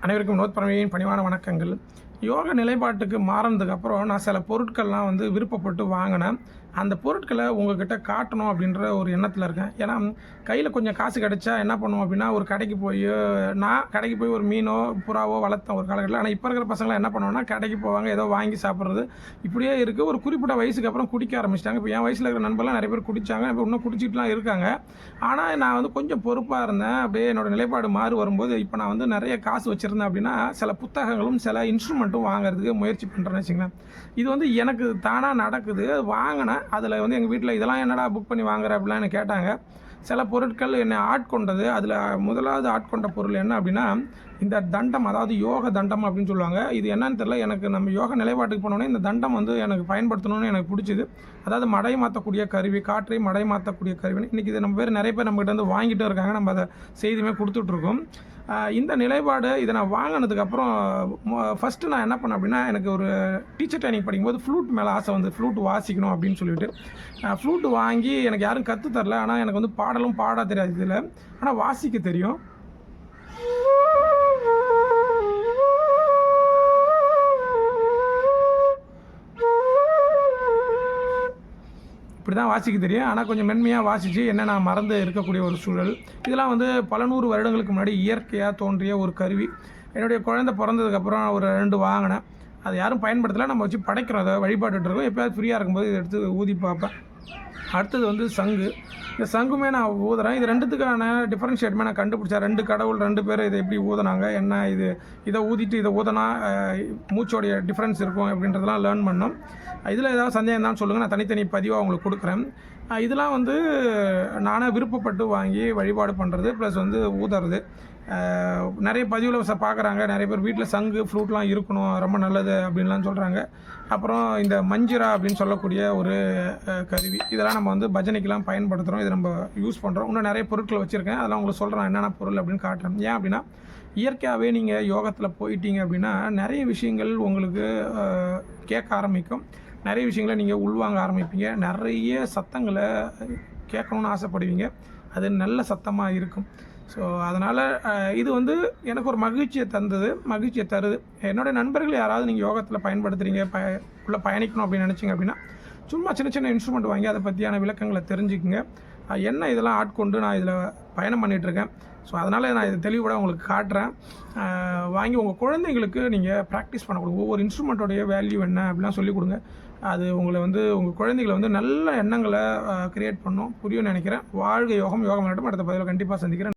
அனைவருக்கும் நோத் பறவையின் பணிவான வணக்கங்கள். யோக நிலைப்பாட்டுக்கு மாறினதுக்கு அப்புறம் நான் சில பொருட்கள்லாம் வந்து விருப்பப்பட்டு வாங்கினேன். அந்த பொருட்களை உங்ககிட்ட காட்டணும் அப்படின்ற ஒரு எண்ணத்தில் இருக்கேன். ஏன்னா கையில் கொஞ்சம் காசு கிடைச்சா என்ன பண்ணுவோம் அப்படின்னா ஒரு கடைக்கு போய் நான் கடைக்கு போய் ஒரு மீனோ புறாவோ வளர்த்தேன் ஒரு காலகட்டத்தில். ஆனால் இப்போ இருக்கிற பசங்களாம் என்ன பண்ணுவோம்னா கடைக்கு போவாங்க ஏதோ வாங்கி சாப்பிட்றது. இப்படியே இருக்குது ஒரு குறிப்பிட்ட வயசுக்கு அப்புறம் குடிக்க ஆரம்பிச்சிட்டாங்க. இப்போ என் வயசில் இருக்கிற நண்பர்லாம் நிறைய பேர் குடித்தாங்க இப்போ இன்னும் குடிச்சிட்டுலாம் இருக்காங்க. ஆனால் நான் வந்து கொஞ்சம் பொறுப்பாக இருந்தேன். அப்படியே என்னோட நிலைப்பாடு மாறி வரும்போது இப்போ நான் வந்து நிறைய காசு வச்சுருந்தேன் அப்படின்னா சில புத்தகங்களும் சில மட்டும் வாங்குறதுக்கு முயற்சி பண்ணுறேன்னு வச்சுங்களேன் இது வந்து எனக்கு தானாக நடக்குது. வாங்கினேன். அதில் வந்து எங்கள் வீட்டில் இதெல்லாம் என்னடா புக் பண்ணி வாங்குற அப்படிலாம் எனக்கு கேட்டாங்க. சில பொருட்கள் என்னை ஆட்கொண்டது. அதில் முதலாவது ஆட்கொண்ட பொருள் என்ன அப்படின்னா இந்த தண்டம் அதாவது யோக தண்டம் அப்படின்னு சொல்லுவாங்க. இது என்னன்னு தெரில எனக்கு நம்ம யோக நிலைப்பாட்டுக்கு போனோடனே இந்த தண்டம் வந்து எனக்கு பயன்படுத்தணும்னு எனக்கு பிடிச்சிது. அதாவது மடை மாற்றக்கூடிய கருவி காற்றை மடை மாற்றக்கூடிய கருவின்னு. இன்றைக்கி இது நம்ம பேர் நிறைய பேர் நம்மகிட்ட வந்து வாங்கிட்டு இருக்காங்க. நம்ம அதை செய்தியுமே கொடுத்துட்ருக்கோம் இந்த நிலைப்பாடு இதை நான் வாங்கினதுக்கப்புறம் ஃபஸ்ட்டு நான் என்ன பண்ணேன் அப்படின்னா எனக்கு ஒரு டீச்சர் ட்ரைனிங் படிக்கும்போது ஃப்ளூட் மேலே ஆசை வந்து ஃப்ளூட் வாசிக்கணும் அப்படின்னு சொல்லிட்டு ஃப்ளூட் வாங்கி எனக்கு யாரும் கற்று தரல. ஆனால் எனக்கு வந்து பா பாடலும் பாட தெரியாது இதில். ஆனால் வாசிக்க தெரியும். இப்படி தான் வாசிக்க தெரியும். ஆனால் கொஞ்சம் மென்மையாக வாசித்து என்ன நான் மறந்து இருக்கக்கூடிய ஒரு சூழல். இதெல்லாம் வந்து பல நூறு வருடங்களுக்கு முன்னாடி இயற்கையாக தோன்றிய ஒரு கருவி. என்னுடைய குழந்தை பிறந்ததுக்கப்புறம் ஒரு ரெண்டு வாங்கினேன். அதை யாரும் பயன்படுத்தலை. நம்ம வச்சு படைக்கிறோம். அதை வழிபாட்டுருக்கோம் எப்போயாவது ஃப்ரீயாக இருக்கும்போது இதை எடுத்து ஊதி பார்ப்பேன். அடுத்தது வந்து சங்கு. இந்த சங்குமே நான் ஊதுறேன். இது ரெண்டுத்துக்கான டிஃப்ரென்ஷியேட்மே நான் கண்டுபிடிச்சேன். ரெண்டு கடவுள் ரெண்டு பேர் இதை எப்படி ஊதுனாங்க என்ன இது இதை ஊதிட்டு இதை ஊதனா மூச்சோடைய டிஃப்ரென்ஸ் இருக்கும் அப்படின்றதெல்லாம் லேர்ன் பண்ணோம். இதில் ஏதாவது சந்தேகம் தான் சொல்லுங்கள் நான் தனித்தனி பதிவாக உங்களுக்கு கொடுக்குறேன். இதெல்லாம் வந்து நானே விருப்பப்பட்டு வாங்கி வழிபாடு பண்ணுறது ப்ளஸ் வந்து ஊதுறது. நிறைய பதிவில் பார்க்குறாங்க நிறைய பேர் வீட்டில் சங்கு ஃப்ளூட்லாம் இருக்கணும் ரொம்ப நல்லது அப்படின்லாம் சொல்கிறாங்க அப்புறம் இந்த மஞ்சிரா அப்படின்னு சொல்லக்கூடிய ஒரு கருவி. இதெல்லாம் நம்ம வந்து பஜனைக்கெலாம் பயன்படுத்துகிறோம் இது நம்ம யூஸ் பண்ணுறோம் இன்னும் நிறைய பொருட்கள் வச்சுருக்கேன். அதெல்லாம் உங்களுக்கு சொல்கிறேன் என்னென்ன பொருள் அப்படின்னு காட்டுறேன். ஏன் அப்படின்னா இயற்கையாகவே நீங்கள் யோகத்தில் போயிட்டீங்க அப்படின்னா நிறைய விஷயங்கள் உங்களுக்கு கேட்க ஆரம்பிக்கும். நிறைய விஷயங்களை நீங்கள் உள்வாங்க ஆரம்பிப்பீங்க. நிறைய சத்தங்களை கேட்கணுன்னு ஆசைப்படுவீங்க. அது நல்ல சத்தமாக இருக்கும். ஸோ அதனால் இது வந்து எனக்கு ஒரு மகிழ்ச்சியை தந்தது. மகிழ்ச்சியை தருது. என்னுடைய நண்பர்கள் யாராவது நீங்கள் யோகத்தில் பயன்படுத்துகிறீங்க ப உள்ளே பயணிக்கணும் அப்படின்னு நினச்சிங்க அப்படின்னா சும்மா சின்ன சின்ன இன்ஸ்ட்ருமெண்ட் வாங்கி அதை பற்றியான விளக்கங்களை தெரிஞ்சுக்குங்க. என்ன இதெல்லாம் ஆட்கொண்டு நான் இதில் பயணம் பண்ணிகிட்ருக்கேன் ஸோ அதனால் நான் இதை தெளிவோட உங்களுக்கு காட்டுறேன். வாங்கி உங்கள் குழந்தைங்களுக்கு நீங்கள் ப்ராக்டிஸ் பண்ண கொடுங்க. ஒவ்வொரு இன்ஸ்ட்ருமெண்ட்டோடைய வேல்யூ என்ன அப்படிலாம் சொல்லிக் கொடுங்க. அது உங்களை வந்து உங்கள் குழந்தைகளை வந்து நல்ல எண்ணங்களை க்ரியேட் பண்ணும். புரியும்னு நினைக்கிறேன். வாழ்க யோகம் யோகம் மட்டும் அடுத்த பதிவில் கண்டிப்பாக சந்திக்கிறேன்.